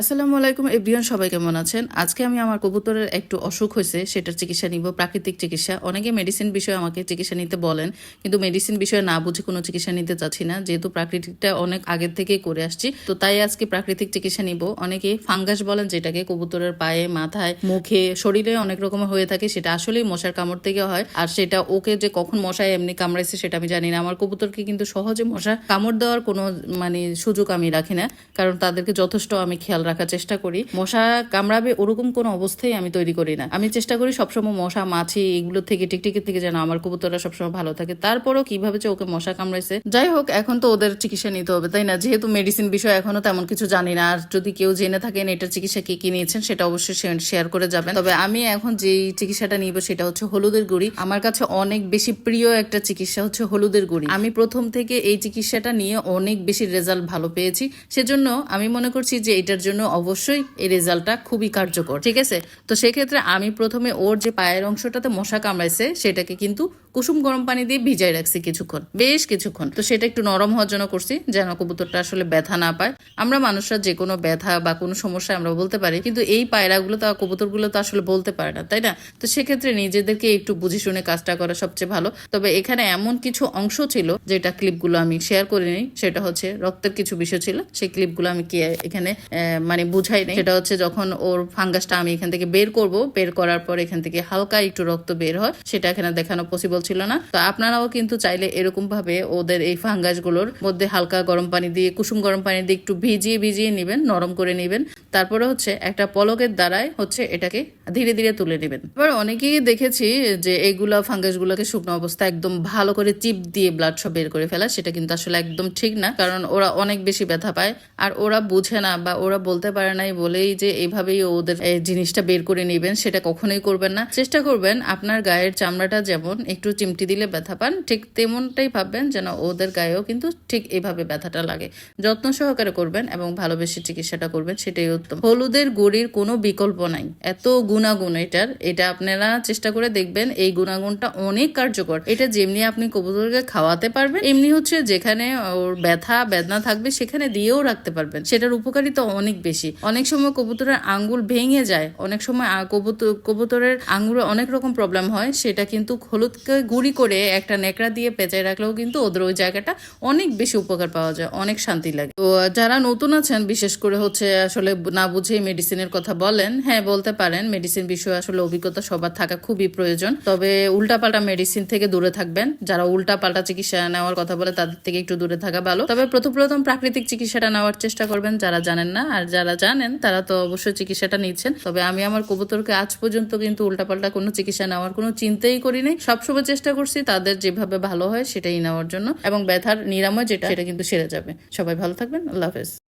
আসসালামু আলাইকুম, এভরিওয়ান সবাই কেমন আছেন? আজকে আমি আমার কবুতরের একটু অসুখ হয়েছে, সেটার চিকিৎসা নিব, প্রাকৃতিক চিকিৎসা। অনেকে মেডিসিন বিষয়ে আমাকে চিকিৎসা নিতে বলেন, কিন্তু মেডিসিন বিষয়ে না বুঝে কোনো চিকিৎসা নিতে চাচ্ছি না, যেহেতু প্রাকৃতিকটা অনেক আগের থেকেই করে আসছি। তো তাই আজকে প্রাকৃতিক চিকিৎসা নিব। অনেকে ফাঙ্গাস বলেন, যেটাকে কবুতরের পায়ে, মাথায়, মুখে, শরীরে অনেক রকমের হয়ে থাকে, সেটা আসলেই মশার কামড় থেকে হয়। আর সেটা ওকে যে কখন মশায় এমনি কামড়াইছে, সেটা আমি জানি না। আমার কবুতরকে কিন্তু সহজে মশা কামড় দেওয়ার কোনো মানে সুযোগ আমি রাখি না, কারণ তাদেরকে যথেষ্ট আমি খেয়াল রাখার চেষ্টা করি। মশা কামড়াবে ওরকম কোনো অবস্থায় আমি তৈরি করি না। আমি চেষ্টা করি সবসময় মশা, মাছি এগুলো থেকে টিকটিকি থেকে যেন আমার কবুতররা সবসময় ভালো থাকে। তারপরও কীভাবে যে ওকে মশা কামড়াইছে। যাই হোক, এখন তো ওদের চিকিৎসা নিতে হবে, তাই না? যেহেতু মেডিসিন বিষয় এখনও তেমন কিছু জানি না, আর যদি কেউ জেনে থাকেন এটার চিকিৎসা কি কি নিয়েছেন, সেটা অবশ্যই শেয়ার করে যাবেন। তবে আমি এখন যেই চিকিৎসাটা নিব সেটা হচ্ছে হলুদের গুড়ি। আমার কাছে অনেক বেশি প্রিয় একটা চিকিৎসা হচ্ছে হলুদের গুড়ি। আমি প্রথম থেকে এই চিকিৎসাটা নিয়ে অনেক বেশি রেজাল্ট ভালো পেয়েছি। সেজন্য আমি মনে করছি যে এটার জন্য অবশ্যই এই রেজাল্টটা খুবই কার্যকর, ঠিক আছে? তো সেক্ষেত্রে আমি প্রথমে ওর যে পায়ের অংশটাতে মশা কামড়াইছে, সেটাকে কিন্তু কুসুম গরম পানি দিয়ে ভিজাই রাখছি কিছুক্ষণ, বেশ কিছুক্ষণ। তো সেটা একটু নরম হওয়ার জন্য করছি, যেন কবুতরটা আসলে ব্যথা না পায়। আমরা মানুষরা যে কোনো ব্যথা বা কোনো সমস্যা আমরা বলতে পারি, কিন্তু এই পায়রাগুলো তো কবুতরগুলো তো আসলে বলতে পারে না, তাই না? তো সেক্ষেত্রে নিজেদেরকে একটু বুঝে শুনে কাজটা করা সবচেয়ে ভালো। তবে এখানে এমন কিছু অংশ ছিল, যেটা ক্লিপগুলো আমি শেয়ার করে নিই সেটা হচ্ছে রক্তের কিছু বিষয় ছিল। সেই ক্লিপগুলো আমি কি এখানে মানে বুঝাই নাই। সেটা হচ্ছে যখন ওর ফাঙ্গাসটা আমি এখান থেকে বের করব, বের করার পর এখান থেকে হালকা একটু রক্ত বের হয়, সেটা এখানে দেখানো পসিবল ছিল না। তো আপনারাও কিন্তু চাইলে এরকম ভাবে ওদের এই ফাঙ্গাসগুলোর মধ্যে হালকা গরম পানি দিয়ে, কুসুম গরম পানি দিয়ে একটু ভিজিয়ে ভিজিয়ে নেবেন, নরম করে নেবেন। তারপরে হচ্ছে একটা পলকের দ্বারাই হচ্ছে এটাকে ধীরে ধীরে তুলে নেবেন। এবার অনেকেই দেখেছি যে এইগুলা ফাঙ্গাসগুলোকে শুকনো অবস্থা একদম ভালো করে চিপ দিয়ে ব্লাড সব বের করে ফেলা, সেটা কিন্তু আসলে একদম ঠিক না। কারণ ওরা অনেক বেশি ব্যথা পায় আর ওরা বুঝে না বা ওরা বলতে পারে নাই বলেই যে এইভাবেই ওদের জিনিসটা বের করে নেবেন, সেটা কখনোই করবেন না। চেষ্টা করবেন আপনার গায়ের চামড়াটা যেমন একটু চিমটি দিলে ব্যথা পান, ঠিক তেমনটাই ভাববেন যেন ওদের গায়েও কিন্তু ঠিক এইভাবে ব্যথাটা লাগে। যত্ন সহকারে করবেন এবং ভালোবেসে চিকিৎসাটা করবেন, সেটাই উত্তম। হলুদের গুড়ির কোনো বিকল্প নাই। এত গুণাগুণ এটার, এটা আপনারা চেষ্টা করে দেখবেন, এই গুণাগুণটা অনেক কার্যকর। এটা যেমনি আপনি কবুতরকে খাওয়াতে পারবেন, এমনি হচ্ছে যেখানে ওর ব্যথা, বেদনা থাকবে সেখানে দিয়েও রাখতে পারবেন। সেটার উপকারিতা অনেক বেশি। অনেক সময় কবুতরের আঙ্গুল ভেঙে যায়, অনেক সময় কবুতর কবুতরের আঙ্গুলে অনেক রকম প্রবলেম হয়, সেটা কিন্তু হলুদকে গুঁড়ি করে একটা নেকড়া দিয়ে পেঁচায় রাখলেও কিন্তু ওদের ওই জায়গাটা অনেক বেশি উপকার পাওয়া যায়, অনেক শান্তি লাগে। তো যারা নতুন আছেন, বিশেষ করে হচ্ছে আসলে না বুঝেই মেডিসিনের কথা বলেন হ্যাঁ বলতে পারেন মেডিসিন বিষয়ে আসলে অভিজ্ঞতা সবার থাকা খুবই প্রয়োজন। তবে উল্টাপাল্টা মেডিসিন থেকে দূরে থাকবেন। যারা উল্টাপাল্টা চিকিৎসা নেওয়ার কথা বলে, তাদের থেকে একটু দূরে থাকা ভালো। তবে প্রথম প্রথম প্রাকৃতিক চিকিৎসাটা নেওয়ার চেষ্টা করবেন যারা জানেন না। আর যারা জানেন, তারা তো অবশ্যই চিকিৎসাটা নিচ্ছেন। তবে আমি আমার কবুতরকে আজ পর্যন্ত কিন্তু উল্টাপাল্টা কোনো চিকিৎসা নেওয়ার কোনো চিন্তাই করি নাই। সবসময় চেষ্টা করছি তাদের যেভাবে ভালো হয় সেটাই নেওয়ার জন্য। এবং ব্যথার নিরাময় যেটা, সেটা কিন্তু সেরে যাবে। সবাই ভালো থাকবেন। আল্লাহ হাফেজ।